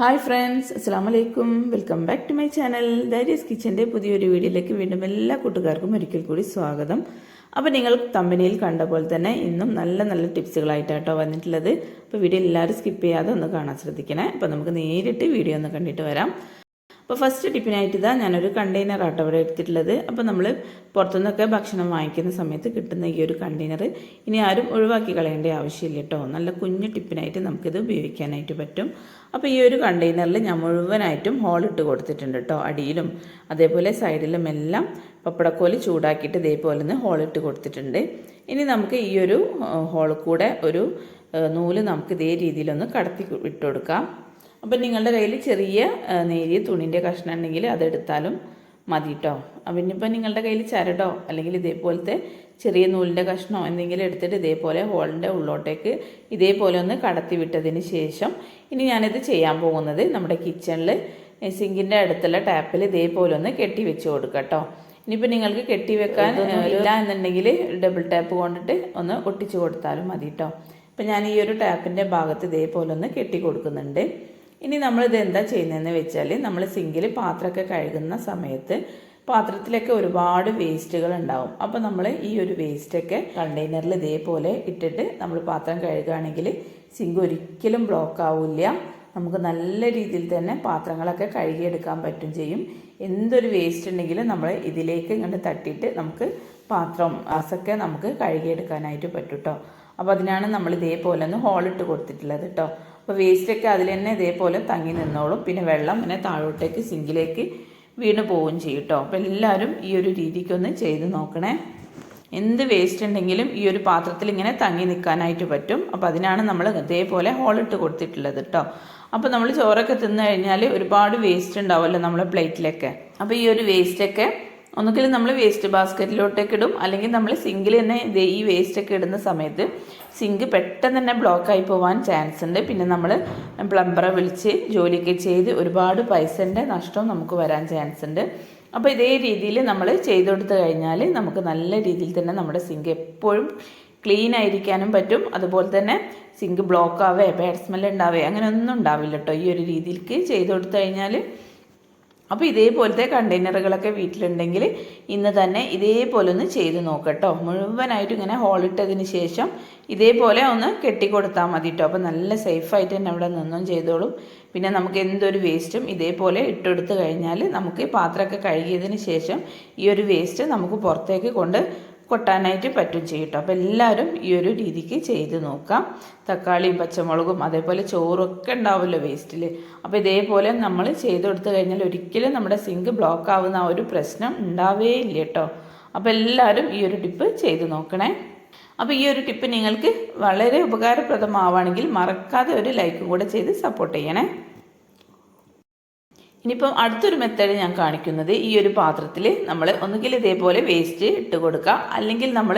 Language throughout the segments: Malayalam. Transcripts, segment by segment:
ഹായ് ഫ്രണ്ട്സ് അസ്സാം വലൈക്കും welcome back to my channel ദൈര്യസ് കിച്ചന്റെ പുതിയൊരു വീഡിയോയിലേക്ക് വീണ്ടും എല്ലാ കൂട്ടുകാർക്കും ഒരിക്കൽ കൂടി സ്വാഗതം. അപ്പോൾ നിങ്ങൾ തമ്പനിയിൽ കണ്ട പോലെ തന്നെ ഇന്നും നല്ല നല്ല ടിപ്സുകളായിട്ടാട്ടോ വന്നിട്ടുള്ളത്. അപ്പോൾ വീഡിയോ എല്ലാവരും സ്കിപ്പ് ചെയ്യാതെ ഒന്ന് കാണാൻ ശ്രദ്ധിക്കണേ. അപ്പോൾ നമുക്ക് നേരിട്ട് വീഡിയോ ഒന്ന് കണ്ടിട്ട് വരാം. അപ്പോൾ ഫസ്റ്റ് ടിപ്പിനായിട്ട് ഇതാ ഞാനൊരു കണ്ടെയ്നർ ആട്ടോ ഇവിടെ എടുത്തിട്ടുള്ളത്. അപ്പോൾ നമ്മൾ പുറത്തുനിന്നൊക്കെ ഭക്ഷണം വാങ്ങിക്കുന്ന സമയത്ത് കിട്ടുന്ന ഈ ഒരു കണ്ടെയ്നർ ഇനി ആരും ഒഴിവാക്കി കളയേണ്ട ആവശ്യമില്ല കേട്ടോ. നല്ല കുഞ്ഞു ടിപ്പിനായിട്ട് നമുക്കിത് ഉപയോഗിക്കാനായിട്ട് പറ്റും. അപ്പോൾ ഈ ഒരു കണ്ടെയ്നറിൽ ഞാൻ മുഴുവനായിട്ടും ഹോൾ ഇട്ട് കൊടുത്തിട്ടുണ്ട് കേട്ടോ. അടിയിലും അതേപോലെ സൈഡിലും എല്ലാം പപ്പടക്കോൽ ചൂടാക്കിയിട്ട് ഇതേപോലെ ഹോൾ ഇട്ട് കൊടുത്തിട്ടുണ്ട്. ഇനി നമുക്ക് ഈ ഒരു ഹോൾ കൂടെ ഒരു നൂൽ നമുക്ക് ഇതേ രീതിയിലൊന്ന് കടത്തി ഇട്ട് കൊടുക്കാം. അപ്പം നിങ്ങളുടെ കയ്യിൽ ചെറിയ നേരിയ തുണിന്റെ കഷ്ണം ഉണ്ടെങ്കിൽ അതെടുത്താലും മതി കേട്ടോ പിന്നിപ്പോൾ നിങ്ങളുടെ കയ്യിൽ ചരടോ അല്ലെങ്കിൽ ഇതേപോലത്തെ ചെറിയ നൂലിന്റെ കഷ്ണമോ എന്തെങ്കിലും എടുത്തിട്ട് ഇതേപോലെ ഹോളിന്റെ ഉള്ളോട്ടേക്ക് ഇതേപോലെ ഒന്ന് കടത്തി വിട്ടതിന് ശേഷം ഇനി ഞാനിത് ചെയ്യാൻ പോകുന്നത് നമ്മുടെ കിച്ചണിൽ സിങ്കിന്റെ അടുത്തുള്ള ടാപ്പിൽ ഇതേപോലെ ഒന്ന് കെട്ടി വെച്ച് കൊടുക്കുക കേട്ടോ ഇനിയിപ്പോൾ നിങ്ങൾക്ക് കെട്ടി വെക്കാൻ ഇല്ല എന്നുണ്ടെങ്കിൽ ഡബിൾ ടാപ്പ് കൊണ്ടിട്ട് ഒന്ന് ഒട്ടിച്ചു കൊടുത്താലും മതി കേട്ടോ ഇപ്പം ഞാൻ ഈ ഒരു ടാപ്പിന്റെ ഭാഗത്ത് ഇതേപോലെ ഒന്ന് കെട്ടി കൊടുക്കുന്നുണ്ട്. ഇനി നമ്മളിത് എന്താ ചെയ്യുന്നതെന്ന് വെച്ചാൽ നമ്മൾ സിങ്കിൽ പാത്രമൊക്കെ കഴുകുന്ന സമയത്ത് പാത്രത്തിലൊക്കെ ഒരുപാട് വേസ്റ്റുകൾ ഉണ്ടാവും. അപ്പോൾ നമ്മൾ ഈ ഒരു വേസ്റ്റൊക്കെ കണ്ടെയ്നറിൽ ഇതേപോലെ ഇട്ടിട്ട് നമ്മൾ പാത്രം കഴുകുകയാണെങ്കിൽ സിങ്ക് ഒരിക്കലും ബ്ലോക്ക് ആവില്ല. നമുക്ക് നല്ല രീതിയിൽ തന്നെ പാത്രങ്ങളൊക്കെ കഴുകിയെടുക്കാൻ പറ്റും ചെയ്യും. എന്തൊരു വേസ്റ്റ് ഉണ്ടെങ്കിലും നമ്മൾ ഇതിലേക്ക് ഇങ്ങോട്ട് തട്ടിയിട്ട് നമുക്ക് പാത്രം അസൊക്കെ നമുക്ക് കഴുകിയെടുക്കാനായിട്ട് പറ്റും കേട്ടോ അപ്പോൾ അതിനാണ് നമ്മൾ ഇതേപോലെ ഒന്ന് ഹോളിട്ട് കൊടുത്തിട്ടുള്ളത് കേട്ടോ അപ്പോൾ വേസ്റ്റൊക്കെ അതിൽ തന്നെ ഇതേപോലെ തങ്ങി നിന്നോളും. പിന്നെ വെള്ളം ഇങ്ങനെ താഴോട്ടേക്ക് സിങ്കിലേക്ക് വീണ് പോവുകയും ചെയ്യും കേട്ടോ. അപ്പോൾ എല്ലാവരും ഈ ഒരു രീതിക്കൊന്ന് ചെയ്ത് നോക്കണേ. എന്ത് വേസ്റ്റ് ഉണ്ടെങ്കിലും ഈ ഒരു പാത്രത്തിൽ ഇങ്ങനെ തങ്ങി നിൽക്കാനായിട്ട് പറ്റും. അപ്പോൾ അതിനാണ് നമ്മൾ ഇതേപോലെ ഹോളിട്ട് കൊടുത്തിട്ടുള്ളത് കേട്ടോ. അപ്പോൾ നമ്മൾ ചോറൊക്കെ തിന്നു കഴിഞ്ഞാൽ ഒരുപാട് വേസ്റ്റ് ഉണ്ടാവുമല്ലോ നമ്മളെ പ്ലേറ്റിലൊക്കെ. അപ്പോൾ ഈ ഒരു വേസ്റ്റൊക്കെ ഒന്നുകിൽ നമ്മൾ വേസ്റ്റ് ബാസ്ക്കറ്റിലോട്ടേക്ക് ഇടും. അല്ലെങ്കിൽ നമ്മൾ സിങ്കിൽ തന്നെ ഈ വേസ്റ്റൊക്കെ ഇടുന്ന സമയത്ത് സിങ്ക് പെട്ടെന്ന് തന്നെ ബ്ലോക്കായി പോകാൻ ചാൻസ് ഉണ്ട്. പിന്നെ നമ്മൾ പ്ലംബറെ വിളിച്ച് ജോലിയൊക്കെ ചെയ്ത് ഒരുപാട് പൈസന്റെ നഷ്ടം നമുക്ക് വരാൻ ചാൻസ് ഉണ്ട്. അപ്പോൾ ഇതേ രീതിയിൽ നമ്മൾ ചെയ്തു കൊടുത്തു കഴിഞ്ഞാൽ നമുക്ക് നല്ല രീതിയിൽ തന്നെ നമ്മുടെ സിങ്ക് എപ്പോഴും ക്ലീൻ ആയിരിക്കാനും പറ്റും. അതുപോലെ തന്നെ സിങ്ക് ബ്ലോക്ക് ആവേ ബാഡ് സ്മെൽ ഉണ്ടാവേ അങ്ങനെ ഒന്നും ഉണ്ടാവില്ല കേട്ടോ ഈ ഒരു രീതിയിലേക്ക് ചെയ്തു കൊടുത്തു കഴിഞ്ഞാൽ അപ്പോൾ ഇതേപോലത്തെ കണ്ടെയ്നറുകളൊക്കെ വീട്ടിലുണ്ടെങ്കിൽ ഇന്ന് തന്നെ ഇതേപോലെ ഒന്ന് ചെയ്ത് നോക്കട്ടോ. മുഴുവനായിട്ട് ഇങ്ങനെ ഹോളിട്ടതിന് ശേഷം ഇതേപോലെ ഒന്ന് കെട്ടിക്കൊടുത്താൽ മതി കേട്ടോ അപ്പോൾ നല്ല സേഫായിട്ട് തന്നെ അവിടെ നിന്നും ചെയ്തോളും. പിന്നെ നമുക്ക് എന്തൊരു വേസ്റ്റും ഇതേപോലെ ഇട്ടെടുത്ത് കഴിഞ്ഞാൽ നമുക്ക് പാത്രമൊക്കെ കഴുകിയതിന് ശേഷം ഈ ഒരു വേസ്റ്റ് നമുക്ക് പുറത്തേക്ക് കൊണ്ട് കൊട്ടാനായിട്ട് പറ്റും ചെയ്യട്ടോ. അപ്പോൾ എല്ലാവരും ഈ ഒരു രീതിക്ക് ചെയ്ത് നോക്കാം. തക്കാളിയും പച്ചമുളകും അതേപോലെ ചോറൊക്കെ ഉണ്ടാവുമല്ലോ വേസ്റ്റിൽ അപ്പോൾ ഇതേപോലെ നമ്മൾ ചെയ്ത് കൊടുത്തു കഴിഞ്ഞാൽ ഒരിക്കലും നമ്മുടെ സിങ്ക് ബ്ലോക്ക് ആവുന്ന ആ ഒരു പ്രശ്നം ഉണ്ടാവേ ഇല്ല കേട്ടോ. അപ്പോൾ എല്ലാവരും ഈ ഒരു ടിപ്പ് ചെയ്ത് നോക്കണേ. അപ്പോൾ ഈ ഒരു ടിപ്പ് നിങ്ങൾക്ക് വളരെ ഉപകാരപ്രദമാവുകയാണെങ്കിൽ മറക്കാതെ ഒരു ലൈക്കും കൂടെ ചെയ്ത് സപ്പോർട്ട് ചെയ്യണേ. ഇനിയിപ്പം അടുത്തൊരു മെത്തേഡ് ഞാൻ കാണിക്കുന്നത് ഈ ഒരു പാത്രത്തിൽ നമ്മൾ ഒന്നുകിൽ ഇതേപോലെ വേസ്റ്റ് ഇട്ട് കൊടുക്കുക അല്ലെങ്കിൽ നമ്മൾ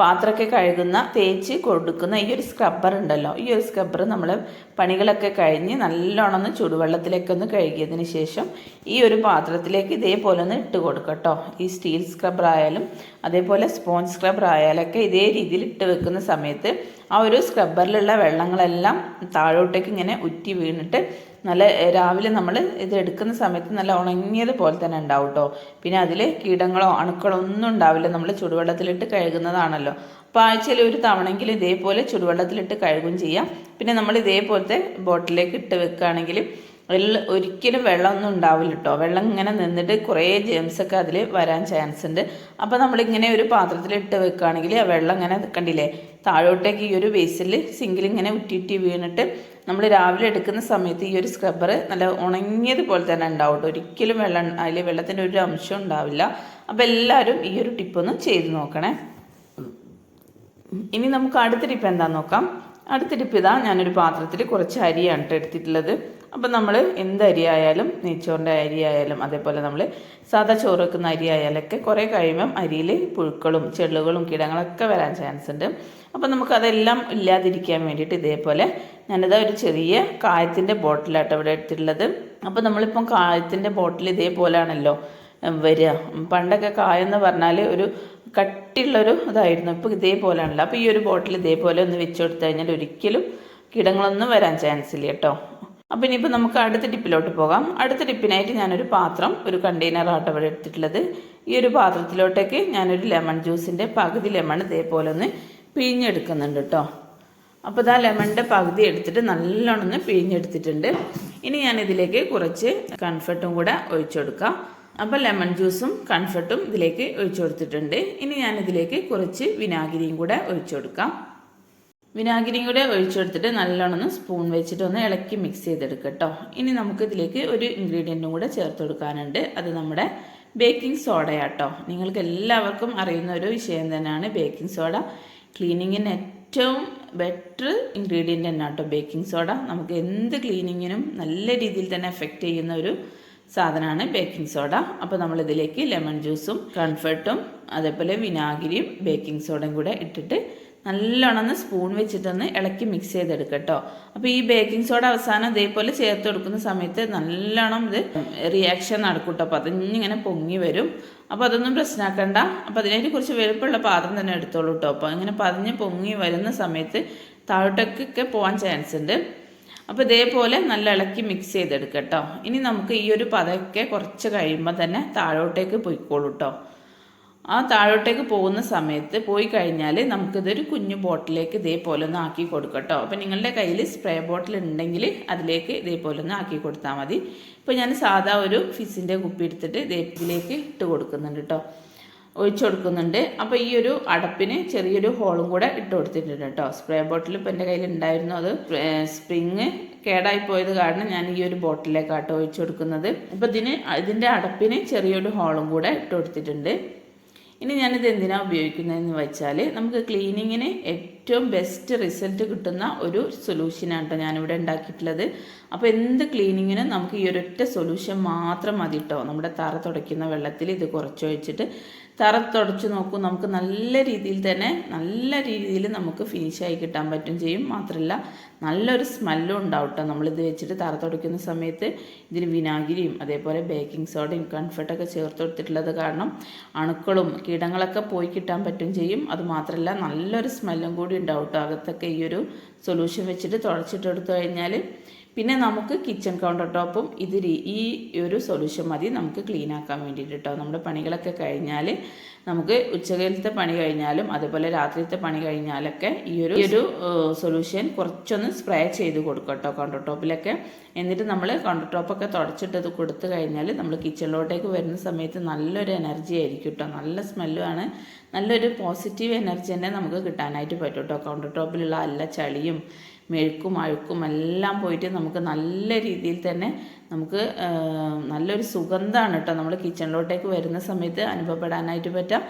പാത്രമൊക്കെ കഴുകുന്ന തേച്ച് കൊടുക്കുന്ന ഈ ഒരു സ്ക്രബ്ബർ ഉണ്ടല്ലോ. ഈ ഒരു സ്ക്രബ്ബർ നമ്മൾ പണികളൊക്കെ കഴിഞ്ഞ് നല്ലോണം ഒന്ന് ചുടുവെള്ളത്തിലേക്ക് ഒന്ന് കഴുകിയതിന് ശേഷം ഈ ഒരു പാത്രത്തിലേക്ക് ഇതേപോലെ ഒന്ന് ഇട്ട് കൊടുക്കുക കേട്ടോ ഈ സ്റ്റീൽ സ്ക്രബ്ബർ ആയാലും അതേപോലെ സ്പോഞ്ച് സ്ക്രബ്ബർ ആയാലൊക്കെ ഇതേ രീതിയിൽ ഇട്ട് വെക്കുന്ന സമയത്ത് ആ ഒരു സ്ക്രബ്ബറിലുള്ള വെള്ളങ്ങളെല്ലാം താഴോട്ടേക്ക് ഇങ്ങനെ ഉറ്റി വീണിട്ട് നല്ല രാവിലെ നമ്മൾ ഇത് എടുക്കുന്ന സമയത്ത് നല്ല ഉണങ്ങിയത് പോലെ തന്നെ ഉണ്ടാവും കേട്ടോ പിന്നെ അതിൽ കീടങ്ങളോ അണുക്കളോ ഒന്നും ഉണ്ടാവില്ല. നമ്മൾ ചുടുവെള്ളത്തിലിട്ട് കഴുകുന്നതാണല്ലോ. അപ്പോൾ ആഴ്ചയിൽ ഒരു തവണയെങ്കിലും ഇതേപോലെ ചുടുവെള്ളത്തിലിട്ട് കഴുകും ചെയ്യാം. പിന്നെ നമ്മൾ ഇതേപോലത്തെ ബോട്ടിലേക്ക് ഇട്ട് വെക്കുകയാണെങ്കിൽ അതിൽ ഒരിക്കലും വെള്ളമൊന്നും ഉണ്ടാവില്ല കേട്ടോ വെള്ളം ഇങ്ങനെ നിന്നിട്ട് കുറേ ജെംസൊക്കെ അതിൽ വരാൻ ചാൻസ് ഉണ്ട്. അപ്പോൾ നമ്മളിങ്ങനെ ഒരു പാത്രത്തിൽ ഇട്ട് വെക്കുകയാണെങ്കിൽ ആ വെള്ളം ഇങ്ങനെ കണ്ടില്ലേ താഴോട്ടേക്ക് ഈ ഒരു ബേസിൽ സിങ്കിൽ ഇങ്ങനെ ഉറ്റിറ്റി വീണിട്ട് നമ്മൾ രാവിലെ എടുക്കുന്ന സമയത്ത് ഈ ഒരു സ്ക്രബ്ബർ നല്ല ഉണങ്ങിയത് പോലെ തന്നെ ഉണ്ടാവും കേട്ടോ ഒരിക്കലും വെള്ളം അതിൽ വെള്ളത്തിന്റെ ഒരു അംശം ഉണ്ടാവില്ല. അപ്പോൾ എല്ലാവരും ഈ ഒരു ടിപ്പൊന്ന് ചെയ്ത് നോക്കണേ. ഇനി നമുക്ക് അടുത്ത ടിപ്പ് എന്താണെന്ന് നോക്കാം. അടുത്ത ടിപ്പ് ഇതാ ഞാനൊരു പാത്രത്തിൽ കുറച്ച് അരിയാണ് എടുത്തിട്ടുള്ളത്. അപ്പം നമ്മൾ എന്ത് അരി ആയാലും നെയ്ച്ചോറിന്റെ അരി ആയാലും അതേപോലെ നമ്മൾ സാധാ ചോറ് വെക്കുന്ന അരി ആയാലൊക്കെ കുറേ കഴിയുമ്പം അരിയിൽ പുഴുക്കളും ചെള്ളുകളും കീടങ്ങളൊക്കെ വരാൻ ചാൻസ് ഉണ്ട്. അപ്പം നമുക്കതെല്ലാം ഇല്ലാതിരിക്കാൻ വേണ്ടിയിട്ട് ഇതേപോലെ ഞാനിത് ഒരു ചെറിയ കായത്തിന്റെ ബോട്ടിലാട്ടോ ഇവിടെ എടുത്തിട്ടുള്ളത്. അപ്പോൾ നമ്മളിപ്പം കായത്തിന്റെ ബോട്ടിൽ ഇതേപോലെയാണല്ലോ വരിക പണ്ടൊക്കെ കായെന്ന് പറഞ്ഞാൽ ഒരു കട്ടിയുള്ളൊരു ഇതായിരുന്നു. ഇപ്പോൾ ഇതേപോലെയാണല്ലോ അപ്പോൾ ഈ ഒരു ബോട്ടിൽ ഇതേപോലെ ഒന്ന് വെച്ച് കൊടുത്തു കഴിഞ്ഞാൽ ഒരിക്കലും കീടങ്ങളൊന്നും വരാൻ ചാൻസ് ഇല്ല കേട്ടോ. അപ്പോൾ ഇനിയിപ്പോൾ നമുക്ക് അടുത്ത ടിപ്പിലോട്ട് പോകാം. അടുത്ത ടിപ്പിനായിട്ട് ഞാനൊരു പാത്രം ഒരു കണ്ടെയ്നർ ഇവിടെ എടുത്തിട്ടുള്ളത്. ഈ ഒരു പാത്രത്തിലോട്ടേക്ക് ഞാനൊരു ലെമൺ ജ്യൂസിന്റെ പകുതി ലെമൺ ഇതേപോലെ ഒന്ന് പിഴിഞ്ഞെടുക്കുന്നുണ്ട് കേട്ടോ അപ്പോൾ ഇതാ ലെമണിന്റെ പകുതി എടുത്തിട്ട് നല്ലോണം ഒന്ന് പിഴിഞ്ഞെടുത്തിട്ടുണ്ട്. ഇനി ഞാൻ ഇതിലേക്ക് കുറച്ച് കൺഫർട്ടും കൂടെ ഒഴിച്ചു കൊടുക്കാം. അപ്പോൾ ലെമൺ ജ്യൂസും കൺഫർട്ടും ഇതിലേക്ക് ഒഴിച്ചു കൊടുത്തിട്ടുണ്ട്. ഇനി ഞാനിതിലേക്ക് കുറച്ച് വിനാഗിരിയും കൂടെ ഒഴിച്ചു കൊടുക്കാം. വിനാഗിരിയും കൂടെ ഒഴിച്ചെടുത്തിട്ട് നല്ലോണം ഒന്ന് സ്പൂൺ വെച്ചിട്ട് ഒന്ന് ഇളക്കി മിക്സ് ചെയ്തെടുക്കുക കേട്ടോ ഇനി നമുക്ക് ഇതിലേക്ക് ഒരു ഇൻഗ്രീഡിയന്റും കൂടെ ചേർത്ത് കൊടുക്കാനുണ്ട്. അത് നമ്മുടെ ബേക്കിംഗ് സോഡയാട്ടോ നിങ്ങൾക്ക് എല്ലാവർക്കും അറിയുന്ന ഒരു വിഷയം തന്നെയാണ് ബേക്കിംഗ് സോഡ ക്ലീനിങ്ങിന് ഏറ്റവും ബെറ്റർ ഇൻഗ്രീഡിയന്റ് തന്നെ കേട്ടോ ബേക്കിംഗ് സോഡ നമുക്ക് എന്ത് ക്ലീനിങ്ങിനും നല്ല രീതിയിൽ തന്നെ എഫക്റ്റ് ചെയ്യുന്ന ഒരു സാധനമാണ് ബേക്കിംഗ് സോഡ അപ്പോൾ നമ്മളിതിലേക്ക് ലെമൺ ജ്യൂസും കൺഫർട്ടും അതേപോലെ വിനാഗിരിയും ബേക്കിംഗ് സോഡയും കൂടെ ഇട്ടിട്ട് നല്ലോണം ഒന്ന് സ്പൂൺ വെച്ചിട്ടൊന്ന് ഇളക്കി മിക്സ് ചെയ്തെടുക്കുക കേട്ടോ അപ്പോൾ ഈ ബേക്കിംഗ് സോഡ അവസാനം ഇതേപോലെ ചേർത്ത് കൊടുക്കുന്ന സമയത്ത് നല്ലോണം ഇത് റിയാക്ഷൻ നടക്കും കേട്ടോ അപ്പോൾ അതിങ്ങനെ പൊങ്ങി വരും. അപ്പോൾ അതൊന്നും പ്രശ്നമാക്കണ്ട അപ്പോൾ അതിനെ കുറച്ച് വലുപ്പമുള്ള പാത്രം തന്നെ എടുത്തോളൂ കേട്ടോ അപ്പോൾ ഇങ്ങനെ പതിഞ്ഞ് പൊങ്ങി വരുന്ന സമയത്ത് താഴോട്ടൊക്കെ പോകാൻ ചാൻസ് ഉണ്ട്. അപ്പോൾ ഇതേപോലെ നല്ല ഇളക്കി മിക്സ് ചെയ്തെടുക്കുക കേട്ടോ ഇനി നമുക്ക് ഈ ഒരു പതയൊക്കെ കുറച്ച് കഴിയുമ്പോൾ തന്നെ താഴോട്ടേക്ക് പൊയ്ക്കോളൂ കേട്ടോ ആ താഴോട്ടേക്ക് പോകുന്ന സമയത്ത് പോയി കഴിഞ്ഞാൽ നമുക്കിതൊരു കുഞ്ഞു ബോട്ടിലേക്ക് ഇതേപോലെ ഒന്ന് ആക്കി കൊടുക്കട്ടോ. കേട്ടോ അപ്പോൾ നിങ്ങളുടെ കയ്യിൽ സ്പ്രേ ബോട്ടിൽ ഉണ്ടെങ്കിൽ അതിലേക്ക് ഇതേപോലെ ഒന്ന് ആക്കി കൊടുത്താൽ മതി. ഇപ്പോൾ ഞാൻ സാധാ ഒരു ഫിസിന്റെ കുപ്പി എടുത്തിട്ട് ഇതിലേക്ക് ഇട്ട് കൊടുക്കുന്നുണ്ട് കേട്ടോ ഒഴിച്ചു കൊടുക്കുന്നുണ്ട്. അപ്പോൾ ഈ ഒരു അടപ്പിന് ചെറിയൊരു ഹോളും കൂടെ ഇട്ട് കൊടുത്തിട്ടുണ്ട് കേട്ടോ സ്പ്രേ ബോട്ടിൽ ഇപ്പോൾ എന്റെ കയ്യിൽ ഉണ്ടായിരുന്നു അത്. സ്പ്രിങ് കേടായി പോയത് കാരണം ഞാൻ ഈ ഒരു ബോട്ടിലേക്കാട്ടോ ഒഴിച്ചു കൊടുക്കുന്നത്. അപ്പോൾ ഇതിന് ഇതിന്റെ അടപ്പിന് ചെറിയൊരു ഹോളും കൂടെ ഇട്ട് കൊടുത്തിട്ടുണ്ട്. ഇനി ഞാനിത് എന്തിനാണ് ഉപയോഗിക്കുന്നതെന്ന് വെച്ചാൽ നമുക്ക് ക്ലീനിങ്ങിന് ഏറ്റവും ബെസ്റ്റ് റിസൾട്ട് കിട്ടുന്ന ഒരു സൊല്യൂഷനാണ് കേട്ടോ ഞാനിവിടെ ഉണ്ടാക്കിയിട്ടുള്ളത്. അപ്പോൾ എന്ത് ക്ലീനിങ്ങിനും നമുക്ക് ഈ ഒരൊറ്റ സൊല്യൂഷൻ മാത്രം മതി കേട്ടോ നമ്മുടെ തറ തുടയ്ക്കുന്ന വെള്ളത്തിൽ ഇത് കുറച്ചൊഴിച്ചിട്ട് തറ തുടച്ച് നോക്കും. നമുക്ക് നല്ല രീതിയിൽ തന്നെ നല്ല രീതിയിൽ നമുക്ക് ഫിനിഷായി കിട്ടാൻ പറ്റും ചെയ്യും. മാത്രമല്ല നല്ലൊരു സ്മെല്ലും ഉണ്ടാവും കേട്ടോ നമ്മളിത് വെച്ചിട്ട് തറ തുടയ്ക്കുന്ന സമയത്ത് ഇതിന് വിനാഗിരിയും അതേപോലെ ബേക്കിംഗ് സോഡയും കൺഫർട്ടൊക്കെ ചേർത്ത് കൊടുത്തിട്ടുള്ളത് കാരണം അണുക്കളും കീടങ്ങളൊക്കെ പോയി കിട്ടാൻ പറ്റും ചെയ്യും. അത് മാത്രമല്ല നല്ലൊരു സ്മെല്ലും കൂടി ഉണ്ടാവും. അകത്തൊക്കെ ഈ ഒരു സൊല്യൂഷൻ വെച്ചിട്ട് തുടച്ചിട്ടെടുത്തു കഴിഞ്ഞാൽ പിന്നെ നമുക്ക് കിച്ചൺ കൗണ്ടർ ടോപ്പും ഇത് ഈ ഒരു സൊല്യൂഷൻ മതി. നമുക്ക് ക്ലീൻ ആക്കാൻ വേണ്ടിയിട്ട് കേട്ടോ നമ്മുടെ പണികളൊക്കെ കഴിഞ്ഞാൽ നമുക്ക് ഉച്ചകലത്തെ പണി കഴിഞ്ഞാലും അതുപോലെ രാത്രിത്തെ പണി കഴിഞ്ഞാലൊക്കെ ഈ ഒരു ഈ ഒരു സൊല്യൂഷൻ കുറച്ചൊന്ന് സ്പ്രേ ചെയ്ത് കൊടുക്കും കേട്ടോ കൗണ്ടർ ടോപ്പിലൊക്കെ. എന്നിട്ട് നമ്മൾ കൗണ്ടർ ടോപ്പൊക്കെ തുടച്ചിട്ടത് കൊടുത്തു കഴിഞ്ഞാൽ നമ്മൾ കിച്ചണിലോട്ടേക്ക് വരുന്ന സമയത്ത് നല്ലൊരു എനർജി ആയിരിക്കും കേട്ടോ നല്ല സ്മെല്ലുമാണ് നല്ലൊരു പോസിറ്റീവ് എനർജി തന്നെ നമുക്ക് കിട്ടാനായിട്ട് പറ്റും കേട്ടോ കൗണ്ടർ ടോപ്പിലുള്ള എല്ലാ ചളിയും മെഴുക്കും അഴുക്കും എല്ലാം പോയിട്ട് നമുക്ക് നല്ല രീതിയിൽ തന്നെ നമുക്ക് നല്ലൊരു സുഗന്ധമാണ് കേട്ടോ നമ്മൾ കിച്ചണിലോട്ടേക്ക് വരുന്ന സമയത്ത് അനുഭവപ്പെടാനായിട്ട് പറ്റാം.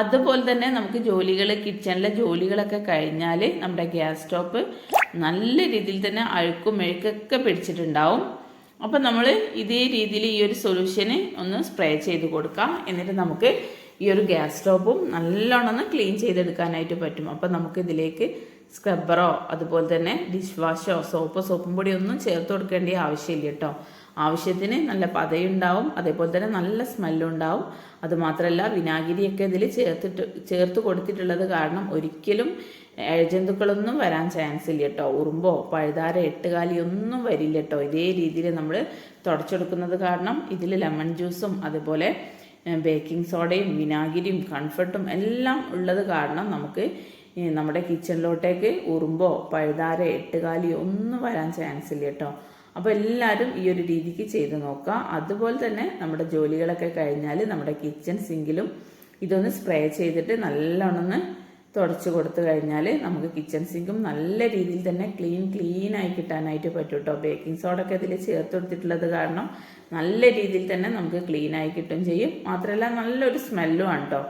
അതുപോലെ തന്നെ നമുക്ക് ജോലികൾ കിച്ചണിലെ ജോലികളൊക്കെ കഴിഞ്ഞാൽ നമ്മുടെ ഗ്യാസ് സ്റ്റോപ്പ് നല്ല രീതിയിൽ തന്നെ അഴുക്കും മെഴുക്കൊക്കെ പിടിച്ചിട്ടുണ്ടാവും. അപ്പം നമ്മൾ ഇതേ രീതിയിൽ ഈ ഒരു സൊല്യൂഷന് ഒന്ന് സ്പ്രേ ചെയ്ത് കൊടുക്കാം. എന്നിട്ട് നമുക്ക് ഈ ഒരു ഗ്യാസ് സ്റ്റോപ്പും നല്ലോണം ഒന്ന് ക്ലീൻ ചെയ്തെടുക്കാനായിട്ട് പറ്റും. അപ്പം നമുക്ക് ഇതിലേക്ക് സ്ക്രബ്ബറോ അതുപോലെ തന്നെ ഡിഷ് വാഷോ സോപ്പോ സോപ്പും പൊടി ഒന്നും ചേർത്ത് കൊടുക്കേണ്ട ആവശ്യമില്ല കേട്ടോ. ആവശ്യത്തിന് നല്ല പതയുണ്ടാവും അതേപോലെ തന്നെ നല്ല സ്മെല്ലും ഉണ്ടാവും. അതുമാത്രമല്ല വിനാഗിരിയൊക്കെ ഇതിൽ ചേർത്തിട്ട് ചേർത്ത് കൊടുത്തിട്ടുള്ളത് കാരണം ഒരിക്കലും എഴജന്തുക്കളൊന്നും വരാൻ ചാൻസ് ഇല്ല കേട്ടോ. ഉറുമ്പോ പഴുതാര എട്ടുകാലി ഒന്നും വരില്ല കേട്ടോ. ഇതേ രീതിയിൽ നമ്മൾ തുടച്ചെടുക്കുന്നത് കാരണം ഇതിൽ ലെമൺ ജ്യൂസും അതുപോലെ ബേക്കിംഗ് സോഡയും വിനാഗിരിയും കൺഫർട്ടും എല്ലാം ഉള്ളത് കാരണം നമുക്ക് നമ്മുടെ കിച്ചണിലോട്ടേക്ക് ഉറുമ്പോ പഴുതാര എട്ടുകാലി ഒന്നും വരാൻ ചാൻസ് ഇല്ല കേട്ടോ അപ്പോൾ എല്ലാവരും ഈ ഒരു രീതിക്ക് ചെയ്ത് നോക്കുക അതുപോലെ തന്നെ നമ്മുടെ ജോലികളൊക്കെ കഴിഞ്ഞാൽ നമ്മുടെ കിച്ചൺ സിങ്കിലും ഇതൊന്ന് സ്പ്രേ ചെയ്തിട്ട് നല്ലോണം തുടച്ച് കൊടുത്തു കഴിഞ്ഞാൽ നമുക്ക് കിച്ചൺ സിങ്കും നല്ല രീതിയിൽ തന്നെ ക്ലീൻ ക്ലീൻ ആയി കിട്ടാനായിട്ട് പറ്റും കേട്ടോ ബേക്കിംഗ് സോഡ ഒക്കെ ഇതിൽ ചേർത്ത് കൊടുത്തിട്ടുള്ളത് കാരണം നല്ല രീതിയിൽ തന്നെ നമുക്ക് ക്ലീൻ ആയി കിട്ടും ചെയ്യും. മാത്രമല്ല നല്ലൊരു സ്മെല്ലും ആണ് കേട്ടോ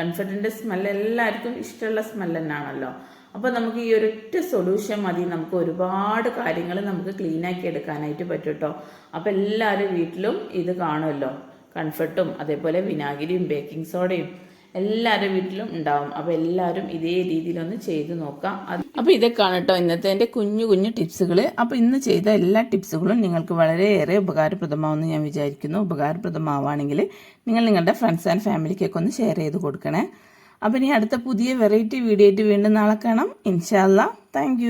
കംഫർട്ടിന്റെ സ്മെല്ല് എല്ലാവർക്കും ഇഷ്ടമുള്ള സ്മെല്ല് തന്നെയാണല്ലോ അപ്പോൾ നമുക്ക് ഈ ഒരൊറ്റ സൊല്യൂഷൻ മതി. നമുക്ക് ഒരുപാട് കാര്യങ്ങൾ നമുക്ക് ക്ലീൻ ആക്കി എടുക്കാനായിട്ട് പറ്റും കേട്ടോ അപ്പോൾ എല്ലാവരും വീട്ടിലും ഇത് കാണുമല്ലോ. കൺഫർട്ടും അതേപോലെ വിനാഗിരിയും ബേക്കിംഗ് സോഡയും എല്ലാവരുടെ വീട്ടിലും ഉണ്ടാവും. അപ്പോൾ എല്ലാവരും ഇതേ രീതിയിലൊന്ന് ചെയ്ത് നോക്കാം. അപ്പോൾ ഇതൊക്കെയാണ് കേട്ടോ ഇന്നത്തെ എന്റെ കുഞ്ഞു കുഞ്ഞു ടിപ്സുകൾ അപ്പോൾ ഇന്ന് ചെയ്ത എല്ലാ ടിപ്സുകളും നിങ്ങൾക്ക് വളരെയേറെ ഉപകാരപ്രദമാവുമെന്ന് ഞാൻ വിചാരിക്കുന്നു. ഉപകാരപ്രദമാവുകയാണെങ്കിൽ നിങ്ങൾ നിങ്ങളുടെ ഫ്രണ്ട്സ് ആൻഡ് ഫാമിലിക്കൊക്കെ ഒന്ന് ഷെയർ ചെയ്ത് കൊടുക്കണേ. അപ്പോൾ ഇനി അടുത്ത പുതിയ വെറൈറ്റി വീഡിയോ ആയിട്ട് വീണ്ടും നാളെ കാണാം. ഇൻഷാല്ല താങ്ക്